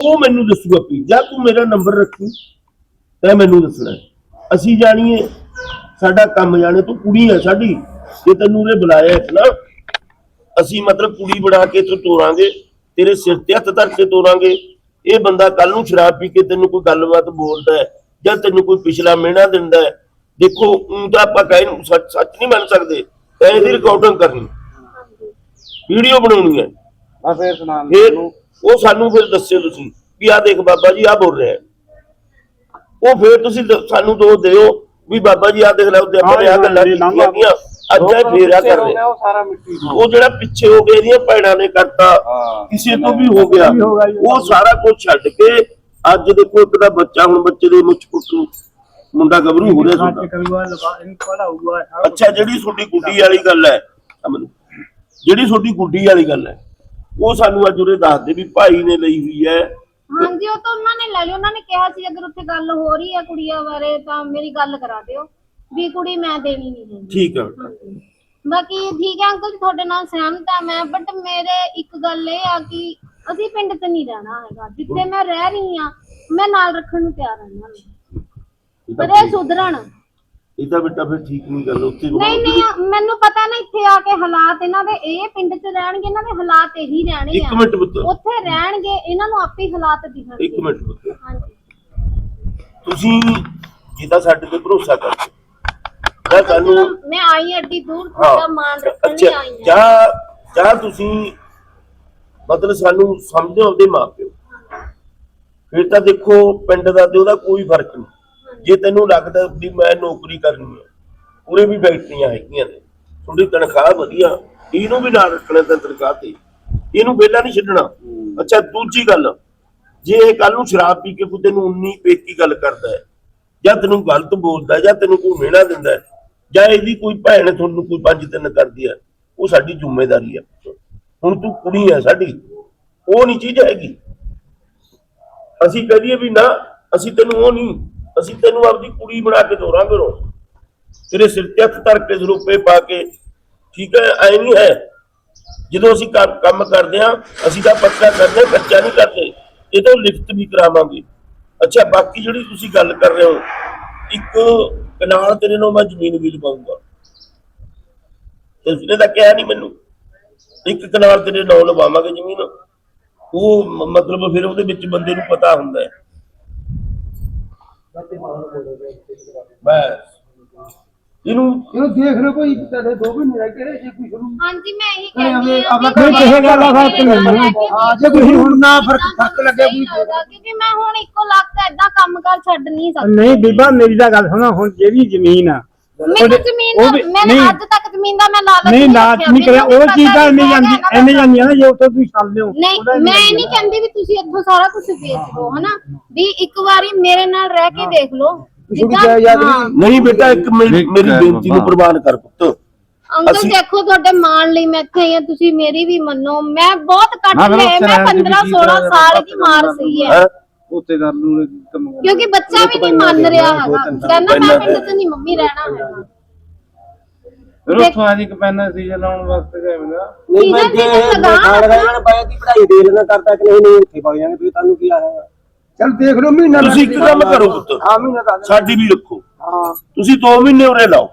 ਉਹ ਮੈਨੂੰ ਦੱਸੂਗਾ ਵੀ ਜਾਂ ਤੂੰ ਮੇਰਾ ਨੰਬਰ ਰੱਖੀ ਤੇ ਮੈਨੂੰ ਦੱਸਣਾ। ਅਸੀਂ ਜਾਣੀਏ ਸਾਡਾ ਕੰਮ ਜਾਣੇ ਤੂੰ ਕੁੜੀ ਹੈ ਸਾਡੀ ਜੇ ਤੈਨੂੰ ਉਹਨੇ ਬੁਲਾਇਆ ਹੈ ਨਾ ਅਸੀਂ ਮਤਲਬ ਕੁੜੀ ਬਣਾ ਕੇ ਤੂੰ ਤੋਰਾਂਗੇ ਤੇਰੇ ਸਿਰ ਤੇ ਹੱਥ ਧਰ ਕੇ ਤੋਰਾਂਗੇ ਇਹ ਬੰਦਾ ਕੱਲ ਨੂੰ ਸ਼ਰਾਬ ਪੀ ਕੇ ਤੈਨੂੰ ਕੋਈ ਗੱਲਬਾਤ ਬੋਲਦਾ ਹੈ ਜਾਂ ਤੈਨੂੰ ਕੋਈ ਪਿਛਲਾ ਮਿਹਣਾ ਦਿੰਦਾ ਹੈ ਦੇਖੋ ਤਾਂ ਆਪਾਂ ਕਹਿ ਨੂੰ ਸੱਚ ਸੱਚ ਨਹੀਂ ਮੰਨ ਸਕਦੇ ਇਹਦੀ ਰਿਕਾਰਡਿੰਗ ਕਰਨੀ। ਵੀਡੀਓ ਬਣਾਉਣੀ ਹੈ। ਆ ਫੇਰ ਸੁਣਾ ਫਿਰ ਉਹ ਸਾਨੂੰ ਫਿਰ ਦੱਸਿਓ ਤੁਸੀਂ ਵੀ ਆ ਦੇਖ ਬਾਬਾ ਜੀ ਆ ਬੋਲ ਰਿਹਾ। ਉਹ ਫਿਰ ਤੁਸੀਂ ਸਾਨੂੰ ਦੋ ਦਿਓ ਵੀ ਬਾਬਾ ਜੀ ਆ ਦੇਖ ਲਓ ਤੇ ਆਪਾਂ ਆ ਗੱਲਾਂ ਕੀਤੀਆਂ ਅੱਜ ਇਹ ਫੇਰਾ ਕਰ ਰਹੇ। ਉਹ ਜਿਹੜਾ ਪਿੱਛੇ ਹੋ ਗਿਆ ਇਹਦੀਆਂ ਭੈਣਾਂ ਨੇ ਕਰਤਾ ਕਿਸੇ ਤੋਂ ਵੀ ਹੋ ਗਿਆ। ਉਹ ਸਾਰਾ ਕੁਝ ਛੱਡ ਕੇ ਅੱਜ ਦੇ ਇੱਕ ਦਾ ਬੱਚਾ ਹੁਣ ਬੱਚੇ ਦੇ ਮੁੱਛ ਪੁੱਟੂ ਮੁੰਡਾ ਗਬਰੂ ਹੋ ਰਿਹਾ ਸੀ ਅੱਛਾ ਜਿਹੜੀ ਤੁਹਾਡੀ ਗੁੱਡੀ ਵਾਲੀ ਗੱਲ ਹੈ ਜਿਹੜੀ ਤੁਹਾਡੀ ਗੁੱਡੀ ਵਾਲੀ ਗੱਲ ਹੈ ਉਹ ਸਾਨੂੰ ਅੱਜ ਉਰੇ ਦੱਸ ਦੇ ਵੀ ਭਾਈ ਨੇ ਲਈ ਹੋਈ ਹੈ। ਹਾਂਜੀ ਉਹ ਤਾਂ ਉਹਨਾਂ ਨੇ ਲੈ ਲਈ ਉਹਨਾਂ ਨੇ ਕਿਹਾ ਸੀ ਅਗਰ ਉੱਥੇ ਗੱਲ ਹੋ ਰਹੀ ਹੈ ਕੁੜੀਆਂ ਬਾਰੇ ਤਾਂ ਮੇਰੀ ਗੱਲ ਕਰਾ ਦਿਓ ਵੀ ਕੁੜੀ ਮੈਂ ਦੇਣੀ ਨਹੀਂ ਹੈਗੀ ਠੀਕ ਹੈ। ਬਾਕੀ ਠੀਕ ਹੈ ਅੰਕਲ ਜੀ ਤੁਹਾਡੇ ਨਾਲ ਸਹਿਮਤ ਹਾਂ ਮੈਂ ਬਟ ਮੇਰੇ ਇੱਕ ਗੱਲ ਇਹ ਆ ਕਿ ਅਸੀਂ ਪਿੰਡ 'ਚ ਨਹੀਂ ਰਹਿਣਾ ਹੈਗਾ। ਜਿੱਥੇ ਮੈਂ ਰਹਿ ਰਹੀ ਹਾਂ ਮੈਂ ਨਾਲ ਰੱਖਣ ਨੂੰ ਤਿਆਰ ਹਾਂ। ਇਹਨਾਂ ਨੂੰ ਇਹ ਤਾਂ ਪਰ ਇਹ ਸੁਧਰਨ। ਇਹ ਤਾਂ ਬੇਟਾ ਫਿਰ ਠੀਕ ਨਹੀਂ ਗੱਲ ਉੱਥੇ ਨਹੀਂ ਨਹੀਂ ਮੈਨੂੰ ਪਤਾ ਨਾ ਇੱਥੇ ਆ ਕੇ ਹਾਲਾਤ ਇਹਨਾਂ ਦੇ ਇਹ ਪਿੰਡ 'ਚ ਰਹਿਣਗੇ ਇਹਨਾਂ ਦੇ ਹਾਲਾਤ ਇਹੀ ਰਹਿਣੇ ਇੱਕ ਆ ਮਿੰਟ ਪੁੱਤ। ਉੱਥੇ ਰਹਿਣਗੇ ਇਹਨਾਂ ਨੂੰ ਆਪੇ ਹੀ ਹਾਲਾਤ ਦਿਖਣਗੇ। ਇੱਕ ਮਿੰਟ ਪੁੱਤ। ਹਾਂਜੀ। ਤੁਸੀਂ ਜਿਹਦਾ ਸਾਡੇ ਤੇ ਭਰੋਸਾ ਕਰਦੇ ਜਾਂ ਸਾਨੂੰ ਮੈਂ ਆਈ ਐਡੀ ਦੂਰ ਤੁਹਾਡਾ ਮਾਨ ਰੱਖਣ ਲਈ ਅੱਛਾ ਆਈ ਹਾਂ। ਜਾਂ ਜਾਂ ਤੁਸੀਂ ਮਤਲਬ ਸਾਨੂੰ ਸਮਝੋ ਆਪਦੇ ਮਾਪਿਓ ਫਿਰ ਤਾਂ ਦੇਖੋ ਪਿੰਡ ਦਾ ਤੇ ਉਹਦਾ ਕੋਈ ਫ਼ਰਕ ਨਹੀਂ। ਜੇ ਤੈਨੂੰ ਲੱਗਦਾ ਵੀ ਮੈਂ ਨੌਕਰੀ ਕਰਨੀ ਹੈ ਉਰੇ ਵੀ ਫੈਕਟਰੀਆਂ ਹੈਗੀਆਂ ਨੇ ਤੁਹਾਡੀ ਤਨਖਾਹ ਵਧੀਆ ਇਹਨੂੰ ਵੀ ਨਾਲ ਰੱਖਣਾ ਤਾਂ ਤਨਖਾਹ ਤੇ। ਇਹਨੂੰ ਵਿਹਲਾ ਨਹੀਂ ਛੱਡਣਾ। ਅੱਛਾ ਦੂਜੀ ਗੱਲ ਜੇ ਇਹ ਕੱਲ ਨੂੰ ਸ਼ਰਾਬ ਪੀ ਕੇ ਕੋਈ ਤੈਨੂੰ ਉਨੀ ਪੇਕੀ ਗੱਲ ਕਰਦਾ ਹੈ ਜਾਂ ਤੈਨੂੰ ਗਲਤ ਬੋਲਦਾ ਜਾਂ ਤੈਨੂੰ ਕੋਈ ਮਿਹਣਾ ਦਿੰਦਾ ਹੈ, ਜਾਂ ਇਹਦੀ ਕੋਈ ਭੈਣ ਤੁਹਾਨੂੰ ਕੋਈ ਪੰਜ ਤਿੰਨ ਕਰਦੀ ਹੈ ਉਹ ਸਾਡੀ ਜ਼ਿੰਮੇਵਾਰੀ ਹੈ। ਹੁਣ ਤੂੰ ਕੁੜੀ ਹੈ ਸਾਡੀ ਉਹ ਨਹੀਂ ਚੀਜ਼ ਹੈਗੀ। ਅਸੀਂ ਕਹਦੀਏ ਵੀ ਨਾ ਅਸੀਂ ਤੈਨੂੰ ਉਹ ਨਹੀਂ ਅਸੀਂ ਤੈਨੂੰ ਆਪਦੀ ਕੁੜੀ ਬਣਾ ਕੇ ਦੋਰਾਂਗੇ ਰੋ ਤੇਰੇ ਸਿਰ ਤੇ ਹੱਥ ਧਰ ਕੇ ਰੁਪਏ ਪਾ ਕੇ, ਠੀਕ ਹੈ, ਐ ਨਹੀਂ ਹੈ। ਜਦੋਂ ਅਸੀਂ ਕੰਮ ਕਰਦੇ ਹਾਂ, ਅਸੀਂ ਤਾਂ ਪੱਕਾ ਕਰਦੇ ਬੱਚਾ ਨਹੀਂ ਕਰਦੇ। ਇਹ ਤੋਂ ਲਿਖਤ ਵੀ ਕਰਾਵਾਂਗੇ। ਅੱਛਾ, ਬਾਕੀ ਜਿਹੜੀ ਤੁਸੀਂ ਗੱਲ ਕਰ ਰਹੇ ਹੋ, ਇੱਕ ਕਨਾਲ ਤੇਰੇ ਨੂੰ ਮੈਂ ਜ਼ਮੀਨ ਵੀ ਲਵਾਉਂਗਾ। ਤੇ ਉਸਨੇ ਤਾਂ ਕਿਹਾ ਨਹੀਂ ਮੈਨੂੰ, ਇੱਕ ਕਨਾਲ ਤੇਰੇ ਨਾਲ ਲਵਾਵਾਂਗੇ ਜ਼ਮੀਨ। ਉਹ ਮਤਲਬ ਫਿਰ ਉਹਦੇ ਵਿੱਚ ਬੰਦੇ ਨੂੰ ਪਤਾ ਹੁੰਦਾ ਹੈ। ਬਸ। ਇਹਨੂੰ ਇਹਨੂੰ ਦੇਖ ਲਓ ਕੋਈ ਤੁਹਾਡੇ ਦੋ ਵੀ ਨਹੀਂ ਕਿਹੜੇ ਜੇ ਕੋਈ ਸ਼ੁਰੂ ਹਾਂਜੀ ਮੈਂ ਇਹੀ ਨਹੀਂ, ਕਹਿੰਦੀ ਅਗਲੇ- ਹਾਂ ਅਗਲਾ ਵੀ ਕੋਈ ਮੇਰੇ ਕਹੇਗਾ ਅਗਲਾ ਨਾਲ ਫ਼ਰਕ ਨਹੀਂ ਰਹਿ ਪੈਂਦਾ। ਕੇ ਹਾਂ, ਜੇ ਕੋਈ ਹੁਣ ਨਾ ਫ਼ਰਕ ਫ਼ਰਕ ਲੱਗਿਆ ਸਹੀ ਕੋਈ ਲੱਗਦਾ, ਕਿਉਂਕਿ ਮੈਂ ਹੁਣ ਇੱਕੋ ਲੱਖ ਏਦਾਂ ਕੰਮ ਕਰ ਛੱਡ ਨਹੀਂ ਸਕਦੀ। ਨਹੀਂ ਬੀਬਾ ਮੇਰੀ ਤਾਂ ਗੱਲ ਸੁਣੋ ਹੁਣ ਜਿਹੜੀ ਜ਼ਮੀਨ ਆ ਮੈਨੂੰ ਉਹਦੇ- ਜ਼ਮੀਨ ਉਹ ਦਾ ਵੀ- ਮੈਂ ਨਹੀਂ, ਅੱਜ ਤੱਕ ਜ਼ਮੀਨ ਦਾ ਮੈਂ ਲਾਲਚ ਨਹੀਂ ਲਾਚ ਰੱਖਿਆ, ਨਹੀਂ ਕਰਿਆ। ਮੈਨੂੰ ਉਹ ਪਤਾ ਚੀਜ਼ ਤਾਂ ਵੀ ਨਹੀਂ ਮੈਂ ਜਾਂਦੀ ਇਹਨਾਂ ਦਾ ਐਨੇ ਜਾਂਦੀ ਆ ਨਾ ਜੇ ਉੱਥੋਂ ਤੁਸੀਂ ਛੱਡ ਦਿਓ ਨਹੀਂ ਉਹਦਾ ਮੈਂ ਇਹ ਨਹੀਂ ਜਾਂਦੀ। ਆ। ਕਹਿੰਦੀ ਵੀ ਤੁਸੀਂ ਇੱਥੋਂ ਸਾਰਾ ਕੁਝ ਵੇਚ ਦੋ ਹਨਾ? ਵੀ ਇੱਕ ਵਾਰੀ ਮੇਰੇ ਨਾਲ ਰਹਿ ਕੇ ਦੇਖ ਲਓ। ਜਿੱਦਾਂ ਹਾਂ। ਨਹੀਂ ਬੇਟਾ ਇੱਕ ਮੇਰੀ ਨਹੀਂ, ਮੇਰੀ ਕਰ ਬੇਨਤੀ ਨੂੰ ਬਾਬਾ। ਪ੍ਰਵਾਨ ਕਰ ਪੁੱਤ। ਅੰਕਲ ਅਸੀਂ- ਦੇਖੋ ਤੁਹਾਡੇ ਮਾਣ ਲਈ ਮੈਂ ਇੱਥੇ ਆਈ ਹਾਂ ਤੁਸੀਂ ਮੇਰੀ ਵੀ ਮੰਨੋ। ਮੈਂ ਬਹੁਤ ਕੱਟ ਮੈਂ ਫਿਰ ਲਏ ਉੱਥੇ ਮੈਂ ਰਹਿਣ ਦੀ 15 ਵੀ 16 ਕੀ ਸਾਲ ਦੀ ਮਾਰ ਸਹੀ ਹੈ। ਹੈਂ? ਉੱਤੇ ਕਰ ਲੂ ਕੰਮ ਕਰ ਕਿਉਂਕਿ ਬੱਚਾ ਵੀ ਨਹੀਂ ਮੰਨ ਰਿਹਾ ਹੈਗਾ। ਕਹਿੰਦਾ ਮੈਂ ਪਿੰਡ 'ਚ ਨਹੀਂ ਮੰਮੀ ਰਹਿਣਾ ਹੈਗਾ। ਫਿਰ ਉੱਥੋਂ ਆ ਜੀ ਇੱਕ ਪੈਨ ਸੀ ਲਾਉਣ ਵਾਸਤੇ ਗਏ ਮੇਰਾ ਨਹੀਂ ਮੈਂ ਜੇ ਲਗਾ ਇਹਨਾਂ ਨੇ ਪਾਇਆ ਦੀ ਪੜ੍ਹਾਈ ਦੇ ਲੈਣਾ ਕਰਤਾ ਕਿ ਨਹੀਂ ਨਹੀਂ ਉੱਥੇ ਪਾ ਜਾਣਗੇ ਵੀ ਤੁਹਾਨੂੰ ਕੀ ਆਇਆ ਚਲ ਦੇਖ ਲਓ ਮਹੀਨਾ ਤੁਸੀਂ ਇੱਕ ਕੰਮ ਕਰੋ ਪੁੱਤ ਹਾਂ ਮਹੀਨਾ ਦਾ ਸਾਡੀ ਵੀ ਰੱਖੋ। ਹਾਂ। ਤੁਸੀਂ 2 ਮਹੀਨੇ ਉਰੇ ਲਾਓ।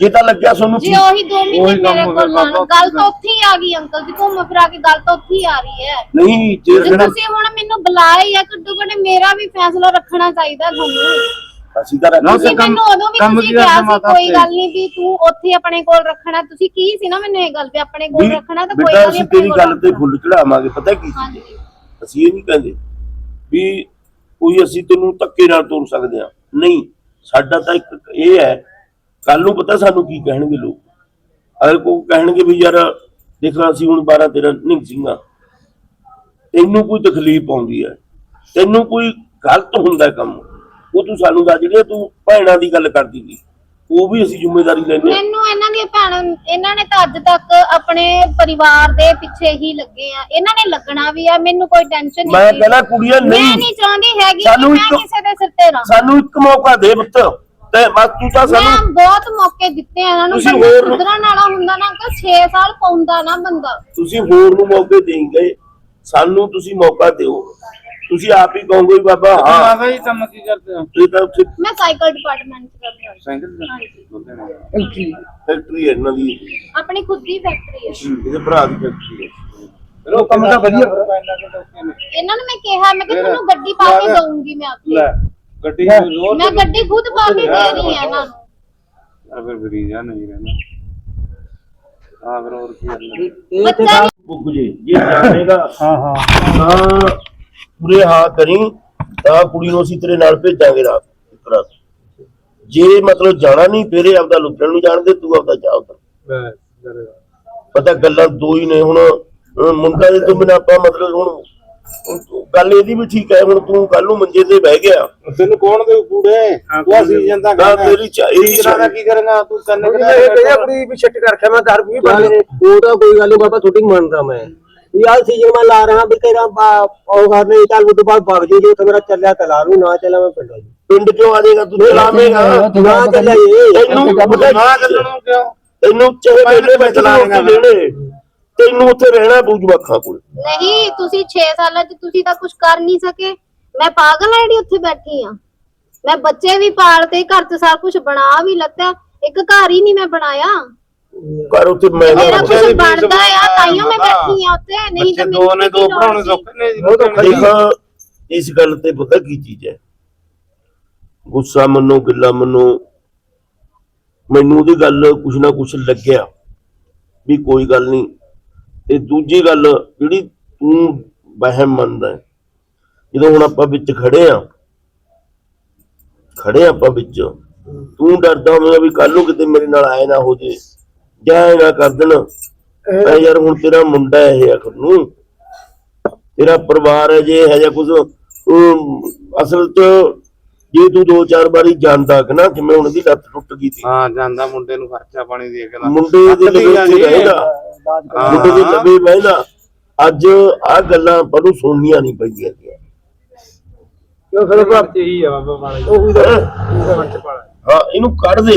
ਜੇ ਤਾਂ ਲੱਗਿਆ ਤੁਹਾਨੂੰ ਜੀ ਉਹੀ 2 ਮਹੀਨੇ ਕੰਮ ਮੇਰੇ ਹੋ ਕੋਲ ਗਿਆ, ਬਾਬਾ ਗੱਲ ਤਾਂ ਉੱਥੇ ਹੀ ਆ ਗਈ ਅੰਕਲ ਜੀ ਘੁੰਮ ਫਿਰਾ ਕੇ ਗੱਲ ਤਾਂ ਉੱਥੇ ਹੀ ਆ ਰਹੀ ਹੈ। ਨਹੀਂ ਜੇ ਜੇ ਤੁਸੀਂ ਹੁਣ ਮੈਨੂੰ ਬੁਲਾਏ ਜਾਂ ਘੱਟੋ ਘੱਟ ਮੇਰਾ ਵੀ ਫੈਸਲਾ ਰੱਖਣਾ ਚਾਹੀਦਾ ਤੁਹਾਨੂੰ। ਅਸੀਂ ਤਾਂ ਨਾ, ਰੱਖਦੇ ਤੁਸੀਂ ਕੰਮ- ਮੈਨੂੰ ਉਦੋਂ ਵੀ ਕੰਮ ਤੁਸੀਂ ਕੀ ਕਿਹਾ ਕਰਨਾ ਸੀ ਮਾਤਾ ਕੋਈ ਤੇ? ਗੱਲ ਨਹੀਂ ਵੀ ਤੂੰ ਉੱਥੇ ਆਪਣੇ ਕੋਲ ਰੱਖਣਾ ਤੁਸੀਂ ਕੀ ਸੀ ਨਾ ਮੈਨੂੰ ਇਹ ਗੱਲ ਵੀ ਆਪਣੇ ਕੋਲ ਵੀ ਰੱਖਣਾ ਤਾਂ ਕੋਈ ਬੇਟਾ ਗੱਲ ਅਸੀਂ ਨਹੀਂ ਤੇਰੀ ਗੱਲ ਤੇ ਫੁੱਲ ਚੜਾਵਾਂਗੇ ਪਤਾ ਕੀ ਚੀਜ਼ ਹਾਂਜੀ। ਹੈ ਅਸੀਂ ਇਹ ਨਹੀਂ ਕਹਿੰਦੇ ਵੀ ਕੋਈ ਅਸੀਂ ਤੈਨੂੰ ਧੱਕੇ ਨਾਲ ਤੋਰ ਸਕਦੇ ਆ ਨਹੀਂ ਸਾਡਾ ਤਾਂ ਇੱਕ ਇਹ ਹੈ ਕੱਲ ਨੂੰ ਪਤਾ ਸਾਨੂੰ ਕੀ ਕਹਿਣਗੇ ਲੋਕ? ਅਗਰ ਕੋਈ ਕਹਿਣਗੇ ਵੀ ਯਾਰ ਦੇਖੋ ਅਸੀਂ ਹੁਣ 12 13 ਨਹੀਂ ਸਿੰਘਾਂ ਤੈਨੂੰ ਕੋਈ ਤਕਲੀਫ ਆਉਂਦੀ ਹੈ। ਤੈਨੂੰ ਕੋਈ ਗਲਤ ਹੁੰਦਾ ਕੰਮ। ਉਹ ਤੂੰ ਸਾਨੂੰ ਦੱਸ ਜਿਹੜੀ ਤੂੰ ਭੈਣਾਂ ਦੀ ਗੱਲ ਕਰਦੀ ਸੀ। ਉਹ ਵੀ ਅਸੀਂ ਜ਼ਿੰਮੇਵਾਰੀ ਲੈਂਦੇ ਹਾਂ। ਮੈਨੂੰ ਇਹਨਾਂ ਦੀਆਂ ਭੈਣਾਂ ਇਹਨਾਂ ਨੇ ਤਾਂ ਅੱਜ ਤੱਕ ਆਪਣੇ ਪਰਿਵਾਰ ਦੇ ਪਿੱਛੇ ਹੀ ਲੱਗੇ ਆ। ਇਹਨਾਂ ਨੇ ਲੱਗਣਾ ਵੀ ਆ ਮੈਨੂੰ ਕੋਈ ਟੈਨਸ਼ਨ ਨਹੀਂ ਮੈਂ ਸੀ। ਕਹਿੰਦਾ ਕੁੜੀਆਂ ਮੈਂ ਨਹੀਂ। ਨਹੀਂ ਚਾਹੁੰਦੀ ਹੈਗੀ ਕਿ ਸਾਨੂੰ ਮੈਂ ਇੱਕ- ਕਿਸੇ ਦੇ ਸਿਰ ਤੇ ਰਾਂ ਸਾਨੂੰ ਇੱਕ ਮੌਕਾ ਦੇ ਪੁੱਤ। ਤੇ ਬਸ ਤੂੰ ਤਾਂ ਮੈਂ ਸਾਨੂੰ ਬਹੁਤ ਮੌਕੇ ਦਿੱਤੇ ਆ ਇਹਨਾਂ ਨੂੰ ਤੁਸੀਂ ਪਰ ਹੋਰ- ਸੁਧਰਨ ਵਾਲਾ ਹੁੰਦਾ ਨਾ ਕਿ 6 ਸਾਲ ਪਾਉਂਦਾ ਨਾ ਬੰਦਾ। ਤੁਸੀਂ ਹੋਰ ਨੂੰ ਮੌਕੇ ਦੇਂਗੇ ਸਾਨੂੰ ਤੁਸੀਂ ਮੌਕਾ ਦਿਓ। ਤੁਸੀਂ ਆਪ ਹੀ ਕਹੋਗੇ ਵੀ ਬਾਬਾ ਹਾਂ। ਮਾਤਾ ਜੀ ਕੰਮ ਕੀ ਕਰਦੇ ਹੋ? ਇਹ ਤਾਂ ਉੱਥੇ ਮੈਂ ਸਾਈਕਲ ਡਿਪਾਰਟਮੈਂਟ ਚ ਕਰਦੀ ਹਾਂ। ਸਾਈਕਲ ਦਾ ਹਾਂਜੀ। ਫੈਕਟਰੀ ਹੈ ਇਹਨਾਂ ਦੀ। ਆਪਣੀ ਖੁਦ ਦੀ ਫੈਕਟਰੀ ਹੈ। ਇਹਦੇ ਭਰਾ ਦੀ ਫੈਕਟਰੀ ਹੈ। ਫਿਰ ਉਹ ਕੰਮ ਤਾਂ ਵਧੀਆ। ਇਹਨਾਂ ਨੂੰ ਮੈਂ ਕਿਹਾ ਮੈਂ ਕਿ ਤੁਹਾਨੂੰ ਗੱਡੀ ਪਾ ਕੇ ਦਊਂਗੀ ਮੈਂ ਆਪੇ। ਲੈ। ਗੱਡੀ ਦੀ ਰੋਡ ਮੈਂ ਗੱਡੀ ਖੁਦ ਪਾ ਕੇ ਦੇ ਰਹੀ ਹਾਂ ਇਹਨਾਂ ਨੂੰ। ਆ ਫਿਰ ਬਰੀਜਾ ਨਹੀਂ ਰਹਿਣਾ ਆ ਫਿਰ ਹੋਰ ਕੀ ਕਰਨਾ। ਬੱਚਾ ਵੀ ਬੁੱਕ ਜੇ ਜੇ ਜਾਣੇਗਾ ਹਾਂ ਹਾਂ। ਤਾਂ ਪੂਰੇ ਹਾਂ ਕਰੀ ਤਾਂ ਕੁੜੀ ਨੂੰ ਅਸੀਂ ਤੇਰੇ ਨਾਲ ਭੇਜਾਂਗੇ ਰਾਤ ਇੱਕ ਰਾਤ। ਜੇ ਮਤਲਬ ਜਾਣਾ ਨਹੀਂ ਫਿਰ ਇਹ ਆਪਦਾ ਲੁੱਟਣ ਨੂੰ ਜਾਣਦੇ ਤੂੰ ਆਪਦਾ ਜਾ ਉੱਧਰ। ਪਤਾ ਗੱਲਾਂ ਦੋ ਹੀ ਨੇ ਹੁਣ ਅਹ ਮੁੰਡਾ ਦੇ ਤੋਂ ਬਿਨਾਂ ਆਪਾਂ ਮਤਲਬ ਹੁਣ ਗੱਲ ਇਹਦੀ ਵੀ ਠੀਕ ਹੈ ਹੁਣ ਤੂੰ ਕੱਲ ਨੂੰ ਮੰਜੇ ਤੇ ਬਹਿ ਗਿਆ। ਤੈਨੂੰ ਕੌਣ ਦੇ ਕੂੜੇ? ਉਹ ਸੀਜ਼ਨ ਦਾ। ਨਾ ਤੇਰੀ ਚਾਹੀਦੀ ਸੀਜ਼ਨ ਦਾ ਕੀ ਕਰੇਗਾ? ਤੂੰ ਕੰਨ ਇਹ ਕਹਿੰਦਾ ਕੁੜੀ ਵੀ ਛੱਟ ਕਰ ਰੱਖਿਆ ਮੈਂ ਦਰ ਵੀ ਬੰਦ ਨੇ ਉਹ ਤਾਂ ਕੋਈ ਗੱਲ ਨਹੀਂ ਬਾਬਾ ਛੁੱਟੀ ਮੰਨਦਾ ਮੈਂ। ਯਾਰ ਸੀਜ਼ਨ ਮੈਂ ਲਾ ਰਹਾ ਵੀ ਤੇਰਾ ਉਹ ਕਰਨੇ ਚੱਲ ਉਹ ਤੋਂ ਬਾਅਦ ਭਗ ਜੀ ਜੇ ਉੱਥੇ ਮੇਰਾ ਚੱਲਿਆ ਤਾਂ ਲਾ ਲੂ ਨਾ ਚੱਲਿਆ ਮੈਂ ਪਿੰਡ ਪਿੰਡ ਕਿਉਂ ਆ ਜਾਏਗਾ ਤੂੰ ਚਲਾਵੇਂਗਾ ਨਾ ਚੱਲਿਆ ਜੀ ਤੈਨੂੰ ਨਾ ਚੱਲਣ ਨੂੰ ਕਿਉਂ? ਤੈਨੂੰ ਚਾਹੇ ਮੈਂ ਪਹਿਲੇ ਵਿੱਚ ਲਾ ਚਲਾਵੇਂਗਾ ਮੈਂ। ਲੈਣੇ ਤੈਨੂੰ ਉੱਥੇ ਰਹਿਣਾ ਪਊ ਜਵਾਖਾਂ ਕੋਲ। ਨਹੀਂ ਤੁਸੀਂ 6 ਸਾਲਾਂ ਚ ਤੁਸੀਂ ਤਾਂ ਕੁਝ ਕਰ ਨਹੀਂ ਸਕੇ। ਮੈਂ ਪਾਗਲ ਆ ਜਿਹੜੀ ਉੱਥੇ ਬੈਠੀ ਆ। ਮੈਂ ਬੱਚੇ ਵੀ ਪਾਲਤੇ ਘਰ ਚ ਸਾਰਾ ਕੁਝ ਬਣਾ ਵੀ ਲੱਤਾ। ਇੱਕ ਘਰ ਹੀ ਨਹੀਂ ਮੈਂ ਬਣਾਇਆ। ਪਰ ਉੱਥੇ ਮੈਂ ਮੇਰਾ ਕੁਝ ਬਣਦਾ ਆ ਤਾਈਓ ਮੈਂ। ਬੈਠੀ ਆ ਉੱਥੇ। ਨਹੀਂ ਤਾਂ ਦੋ ਨੇ ਦੋ ਪੜਾਉਣੇ। ਸੌਖੇ ਨੇ ਜੀ ਉਹ ਤਾਂ ਦੇਖ ਇਸ ਗੱਲ ਤੇ ਪਤਾ ਕੀ ਚੀਜ਼ ਹੈ। ਗੁੱਸਾ ਮੰਨੋ ਗਿੱਲਾ ਮੰਨੋ। ਮੈਨੂੰ ਉਹਦੀ ਗੱਲ ਕੁਛ ਨਾ ਕੁਛ ਲੱਗਿਆ ਵੀ ਕੋਈ ਗੱਲ ਨਹੀਂ। ਤੇ ਦੂਜੀ ਗੱਲ ਜਿਹੜੀ ਤੂੰ ਵਹਿਮ ਮੰਨਦਾ ਹੈ, ਜਦੋਂ ਹੁਣ ਆਪਾਂ ਵਿੱਚ ਖੜੇ ਆ ਖੜੇ ਆਪਾਂ ਵਿੱਚ ਤੂੰ ਡਰਦਾ ਹੋਵੇਂਗਾ ਵੀ ਕੱਲ ਨੂੰ ਕਿਤੇ ਮੇਰੇ ਨਾਲ ਆਏ ਨਾ ਹੋ ਜੇ ਜਾਂ ਇਹ ਨਾ ਕਰ ਦੇਣ ਐ ਯਾਰ ਹੁਣ ਤੇਰਾ ਮੁੰਡਾ ਇਹ ਆਖਰ ਨੂੰ ਤੇਰਾ ਪਰਿਵਾਰ ਹੈ ਜੇ ਹੈ ਜਾਂ ਕੁਝ ਅਸਲ ਚ ਜੇ ਤੂੰ ਦੋ ਚਾਰ ਵਾਰੀ ਜਾਂਦਾ ਕਿ ਨਾ ਜਿਵੇਂ ਹੁਣ ਦੀ ਲੱਤ ਟੁੱਟ ਗਈ ਸੀ। ਹਾਂ ਜਾਂਦਾ ਮੁੰਡੇ ਨੂੰ ਖਰਚਾ ਪਾਣੀ ਦੇ ਕੇ ਨਾ ਮੁੰਡੇ ਦੇ ਅੱਤਲੀ ਲਵੇ ਜਾਂਦੀ ਹੈ। ਹਾਂ। ਦੇ ਲਵੇ ਬਹਿਦਾ ਅੱਜ ਆ ਗੱਲਾਂ ਪਰ ਨੂੰ ਸੁਣਨੀਆਂ ਨਹੀਂ ਪੈਂਦੀਆਂ ਕਿਉਂ ਫਿਰ ਭਰਾ ਇਹੀ ਆ ਬਾਬਾ ਵਾਲਾ ਉਹ ਵੀ ਹੈਂ? ਹਾਂ ਇਹਨੂੰ ਕੱਢ ਦੇ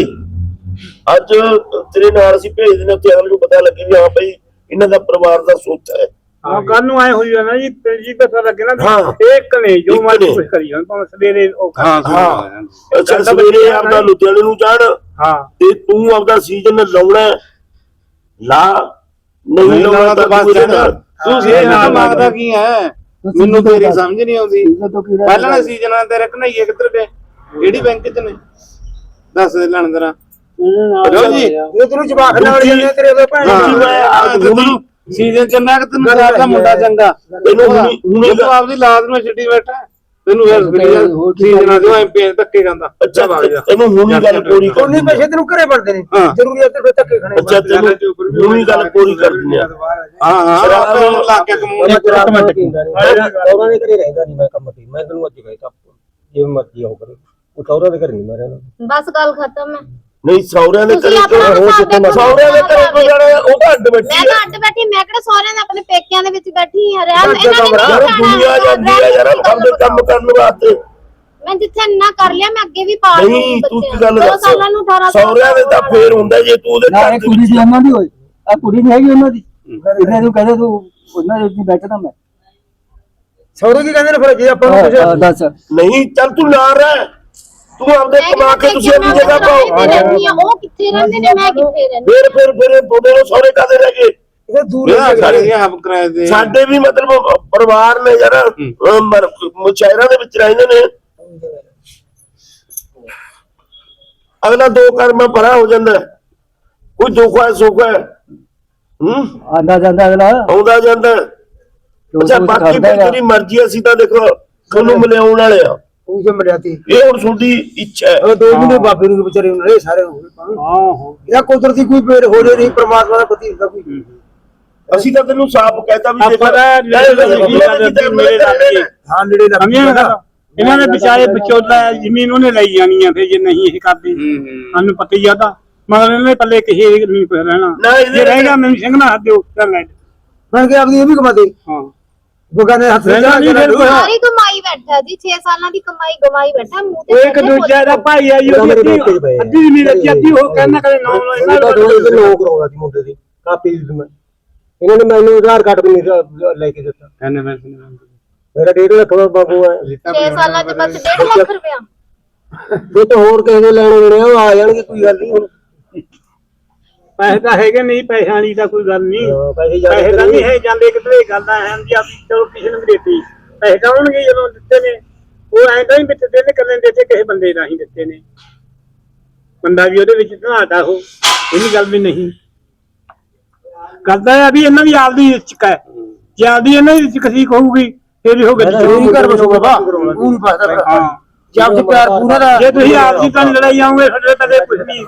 ਅੱਜ ਤੇਰੇ ਨਾਲ ਅਸੀਂ ਭੇਜ ਦਿੰਦੇ ਉੱਥੇ ਅਗਲੇ ਨੂੰ ਪਤਾ ਲੱਗੇ ਵੀ ਹਾਂ ਭਾਈ ਇਹਨਾਂ ਦਾ ਪਰਿਵਾਰ ਦਾ ਸੋਚ ਹੈ ਹਾਂ ਕੱਲ ਨੂੰ ਆਏ ਹੋਈ ਜਾਣਾ ਜੀ ਪਿੰਡ ਜੀ ਪਤਾ ਲੱਗੇ ਨਾ ਹਾਂ। ਵੀ ਇੱਕ ਨੇ ਜੋ ਇੱਕ ਮਰਜ਼ੀ ਨੇ। ਕੁਛ ਕਰੀ ਜਾਣ ਭਾਵੇਂ ਸਵੇਰੇ ਉਹ ਹਾਂ ਹਾਂ। ਹਾਂ ਅੱਛਾ ਤਾਂ ਸਵੇਰੇ ਵਧੀਆ ਆਪਦਾ ਨਾ। ਲੁਧਿਆਣੇ ਨੂੰ ਜਾਣ ਹਾਂ ਤੇ ਤੂੰ ਆਪਦਾ ਸੀਜ਼ਨ ਲਾਉਣਾ ਹੈ। ਲਾ ਨਹੀਂ ਲਾਉਣਾ ਤਾਂ ਤਾਂ ਤੂੰ। ਬਸ ਤੂੰ ਮੰਗਦਾ ਕੀ ਹੈ? ਮੈਨੂੰ ਤੇਰੀ ਸਮਝ ਨਹੀਂ ਆਉਂਦੀ। ਤੋਂ ਪਹਿਲਾਂ ਸੀਜ਼ਨਾਂ ਤੇਰੇ ਕਨਈਏ ਕਿੱਧਰ ਗਏ? ਕਿਹੜੀ ਬੈਂਕ ਚ ਨੇ? ਦੱਸ ਦੇ ਲੈਣ ਤੇਰਾ ਲਓ ਜੀ ਇਹ ਤੈਨੂੰ ਜਵਾਖ ਨਾਲ ਜਾਂਦੇ ਤੇਰੇ ਭੈਣ। ਸੀਜ਼ਨ ਚੰਗਾ ਕਿ ਤੈਨੂੰ ਦਾ ਮੁੰਡਾ ਚੰਗਾ। ਇਹਨੂੰ ਹੁਣੀ- ਹੁਣੀ ਜੇ ਤੂੰ ਆਪਦੀ ਲਾਦ ਨੂੰ ਛੱਡੀ ਬੈਠਾ। ਤੈਨੂੰ ਫਿਰ ਸੀਜ਼ਨਾਂ ਦੇ ਐਮਪੀ ਧੱਕੇ ਖਾਂਦਾ ਅੱਛਾ ਵਗ ਜਾ। ਤੈਨੂੰ ਹੁਣੀ ਗੱਲ ਪੂਰੀ ਕਰ ਉਹਨੇ ਪੈਸੇ ਤੈਨੂੰ ਘਰੇ ਬਣਦੇ ਨੇ ਹਾਂ। ਜ਼ਰੂਰੀ ਹੈ ਤੇ ਫਿਰ ਧੱਕੇ ਖਾਣੇ ਅੱਛਾ ਤੈਨੂੰ ਹੁਣੀ ਗੱਲ ਪੂਰੀ ਕਰ ਦਿੰਦੇ ਆ। ਹਾਂ ਹਾਂ। ਆਪੇ ਹੁਣ ਲਾ ਕੇ ਕਮਾਉਂਦੇ ਉਹਨਾਂ ਦੇ। ਘਰੇ ਰਹਿੰਦਾ ਨਹੀਂ ਮੈਂ ਕੰਮ ਤੇ। ਮੈਂ ਤੈਨੂੰ ਅੱਜ ਕਹਿਤਾ ਜਿਵੇਂ ਮਰਜ਼ੀ ਹੋ ਕਰੇ। ਉਹ ਸਹੁਰਾ ਦੇ ਘਰੇ ਨਹੀਂ ਮੈਂ ਬਸ ਗੱਲ ਖਤਮ ਹੈ। ਨਹੀਂ ਸੌਰਿਆਂ ਦੇ ਤੁਸੀਂ ਘਰੇ ਆਪਣਾ ਕਿਉਂ ਹਿਸਾਬ ਦੇਖੋ। ਸੌਰਿਆਂ ਦੇ ਘਰੇ ਕਿਉਂ ਜਾਣਾ ਉਹ ਤਾਂ ਅੱਡ ਬੈਠੀ ਮੈਂ ਹੈ ਤਾਂ ਅੱਡ ਬੈਠੀ ਮੈਂ ਕਿਹੜਾ ਸਹੁਰਿਆਂ ਦੇ ਆਪਣੇ ਪੇਕਿਆਂ ਦੇ ਵਿੱਚ ਬੈਠੀ ਰਿਆ ਅੱਛਾ ਇਹਨਾਂ ਨੇ ਕਮਰਾ, ਯਾਰ ਦੁਨੀਆ ਜਾਂਦੀ ਹੈ ਯਾਰ ਆਪਣੇ ਕੰਮ ਕਰਨ ਵਾਸਤੇ। ਮੈਂ ਜਿੱਥੇ ਇੰਨਾ ਕਰ ਲਿਆ ਮੈਂ ਅੱਗੇ ਵੀ ਲੂੰਗੀ ਨਹੀਂ ਤੂੰ ਕੀ ਗੱਲ ਨੂੰ। ਦੋ ਦੱਸ। ਸਾਲਾਂ ਨੂੰ 18 ਸਾਲ ਸੌਰਿਆਂ ਦੇ ਤਾਂ ਫੇਰ ਹੁੰਦਾ ਜੇ ਤੂੰ ਉਹਦੇ ਨਾ ਘਰ ਇਹ ਦੇ ਕੁੜੀ ਵਿੱਚ ਦੀ ਉਹਨਾਂ ਦੀ ਹੋਈ। ਆ ਕੁੜੀ ਨਹੀਂ ਹੈਗੀ ਉਹਨਾਂ ਦੀ। ਇਹਨਾਂ ਨੂੰ ਕਹਿੰਦੇ ਤੂੰ ਉਹਨਾਂ ਦੇ ਉੱਤੇ ਬੈਠਦਾ ਮੈਂ। ਸੌਰੇ ਕੀ ਕਹਿੰਦੇ ਨੇ ਫਿਰ? ਜੇ ਆਪਾਂ ਨੂੰ ਹਾਂ, ਕੁਝ ਦੱਸ। ਨਹੀਂ ਚੱਲ ਤੂੰ ਨਾ ਰਹਿ। ਤੂੰ ਆਪਦੇ ਕਮਾ ਕੇ ਤੁਸੀਂ ਆਪਣੀ ਜਗ੍ਹਾ ਪਾਓ। ਉਹ ਕਿੱਥੇ ਰਹਿੰਦੇ ਨੇ? ਮੈਂ ਕਿੱਥੇ ਰਹਿੰਦੀ ਫੇਰ ਫਿਰ ਫਿਰ ਬੋਦੇ ਨੂੰ ਸੌਰੇ ਕਾਦੇ ਰਹਿ ਗਏ? ਇਹ ਦੂਰ ਮੇਰਾ ਰਹਿ ਸਾਰੇ ਗਏ ਆਪ ਕਿਰਾਏ ਦੇ। ਸਾਡੇ ਵੀ ਮਤਲਬ ਪਰਿਵਾਰ ਨੇ ਯਾਰ ਅਹ, ਮਰ- ਮੁਸ਼ਾਇਰਾਂ ਦੇ ਵਿੱਚ ਰਹਿੰਦੇ ਨੇ। ਅਗਲਾ ਦੋ ਕਰਮਾਂ ਪਰਾ ਹੋ ਜਾਂਦਾ। ਕੋਈ ਦੁੱਖ ਹੈ ਸੁੱਖ ਹੈ? ਹੂੰ? ਆਂਦਾ ਜਾਂਦਾ ਅਗਲਾ। ਆਉਂਦਾ ਜਾਂਦਾ। ਹੈ। ਜੋ ਅੱਛਾ ਬਾਕੀ। ਤੇਰੀ ਮਰਜ਼ੀ ਅਸੀਂ ਤਾਂ ਦੇਖੋ ਤੁਹਾਨੂੰ ਮਿਲਾਉਣ ਵਾਲੇ ਆ। ਉਹ ਜੇ ਮਰਿਆ ਤੀ। ਇਹ ਹੁਣ ਤੁਹਾਡੀ ਇੱਛਾ ਹੈ। ਉਹ ਦੋ ਮਹੀਨੇ ਬਾਬੇ ਨੂੰ ਵਿਚਾਰੇ ਨੂੰ ਰਹੇ ਸਾਰੇ ਹੋ ਗਏ। ਹਾਂ ਹਾਂ ਇਹਦਾ ਕੁਦਰਤੀ ਕੋਈ ਪੇੜ ਹੋ ਜੇ ਨਹੀਂ ਪ੍ਰਮਾਤਮਾ ਦਾ ਪਤੀ ਹੁੰਦਾ ਕੋਈ। ਅਸੀਂ ਤਾਂ ਤੈਨੂੰ ਸਾਫ਼ ਕਹਿਤਾ ਵੀ ਹੈ, ਮੇਰੇ ਨਾਲ ਹੀ ਨੇੜੇ ਲੱਗ? ਇਹਨਾਂ ਦੇ ਵਿਚਾਰੇ ਵਿਚੋਲਾ ਹੈ, ਜ਼ਮੀਨ ਉਹਨੇ ਲਈ ਜਾਣੀ ਆ ਫਿਰ ਜੇ ਨਹੀਂ ਇਹ ਕਰਦੇ। ਸਾਨੂੰ ਪਤਾ ਹੀ ਆ ਤਾਂ। ਮਗਰ ਇਹਨੇ ਪੱਲੇ ਕਿਸੇ ਨਹੀਂ ਰਹਿਣਾ। ਜੇ ਰਹੇਗਾ ਮੈਨੂੰ ਸਿੰਘ ਨਾ ਹੱਥ ਦਿਓ ਚੱਲ ਲੈ। ਬਣ ਕੇ ਆਪਦੀ ਇਹ ਵੀ ਕਮਾਦੇ ਹਾਂ। ਗੋਗਾ ਨੇ ਹੱਥ ਰਹਿਣਾ ਨਹੀਂ ਫਿਰ ਕੋਈ। ਸਾਰੀ ਕਮਾਈ ਬੈਠਾ ਜੀ 6 ਸਾਲਾਂ ਦੀ ਕਮਾਈ ਗਵਾਈ ਬੈਠਾ ਮੂੰਹ ਤੇ ਉਹ ਇੱਕ ਪੈਸੇ ਦੂਜੇ ਦਾ ਪੁੱਛੋ। ਭਾਈ ਆਈ ਉਹਦਾ ਉਹਦੀ ਮੇਰੇ ਅੱਧੀ ਪੇਕੇ ਪਏ ਆ। ਅੱਧੀ ਜ਼ਮੀਨ ਅੱਧੀ ਅੱਧੀ ਉਹ ਕਹਿੰਦਾ ਕਦੇ ਨੌ ਨੌ ਇਹਨਾਂ ਇਹਦਾ ਨੂੰ ਦੋ ਇਹਦੇ ਨੌ ਕਰਾਉਂਦਾ ਸੀ ਮੁੰਡੇ ਦੀ ਕਾਪੀ ਦੀ ਮੈਂ ਇਹਨਾਂ ਨੇ ਮੈਨੂੰ ਆਧਾਰ ਕਾਰਡ ਵੀ ਨਹੀਂ ਰ- ਲੈ ਕੇ ਦਿੱਤਾ। ਐਨੇ ਪੈਸੇ ਨਹੀਂ ਮੇਰਾ 1.5 ਲੱਖ ਦਾ ਬਾਬੂ ਹੈ 6 ਸਾਲਾਂ ਚ ਬਸ 1.5 ਲੱਖ ਰੁਪਇਆ। ਜੇ ਤਾਂ ਹੋਰ ਕਿਸੇ ਦੇ ਲੈਣੇ ਉਹ ਆ ਜਾਣਗੇ ਕੋਈ ਗੱਲ ਨਹੀਂ ਹੁਣ। ਪੈਸੇ ਤਾਂ ਹੈਗੇ ਨਹੀਂ ਪੈਸਿਆਂ ਵਾਲੀ ਤਾਂ ਕੋਈ ਗੱਲ ਨਹੀਂ। ਹਾਂ, ਪੈਸੇ ਪੈਸੇ ਤਾਂ ਨਹੀਂ ਹੈ ਜਾਂਦੇ ਕਿਤੇ ਇਹ ਗੱਲ ਤਾਂ ਹੈ ਜੀ ਆਪੀ ਚਲੋ ਕਿਸੇ ਨੂੰ ਵੀ ਦਿੱਤੀ। ਪੈਸੇ ਤਾਂ ਆਉਣਗੇ ਜਦੋਂ ਦਿੱਤੇ ਨੇ। ਉਹ ਐਂ ਤਾਂ ਹੀ ਵਿੱਚ ਦਿੱਤੇ ਨੇ ਕਰਨ ਦਿੱਤੇ ਕਿਸੇ ਬੰਦੇ ਰਾਹੀਂ ਦਿੱਤੇ ਨੇ। ਬੰਦਾ ਵੀ ਉਹਦੇ ਵਿੱਚ ਧਨਾਤਾ ਉਹ ਇਹਨੀ ਗੱਲ ਵੀ ਨਹੀਂ। ਕਰਦਾ ਹੈ ਵੀ ਇਹਨਾਂ ਦੀ ਆਪਦੀ ਰਿਚਕ ਹੈ। ਜੇ ਆਪਦੀ ਇਹਨਾਂ ਦੀ ਰਿਚਕ ਠੀਕ ਹੋਊਗੀ ਫਿਰ ਹੀ ਹੋਊਗਾ ਨਹੀਂ ਕਰ ਬਸੋ ਬਾਬਾ ਨਹੀਂ ਪਸਦਾ ਹਾਂ। ਤੇ ਪਿਆਰ ਪੂਰਾ ਦਾ ਜੇ ਤੁਸੀਂ ਆਪਦੀ ਤਾਂ ਲੜਾਈ ਆਉਂਗੇ ਸਾਡੇ ਕਦੇ ਕੁਝ ਨਹੀਂ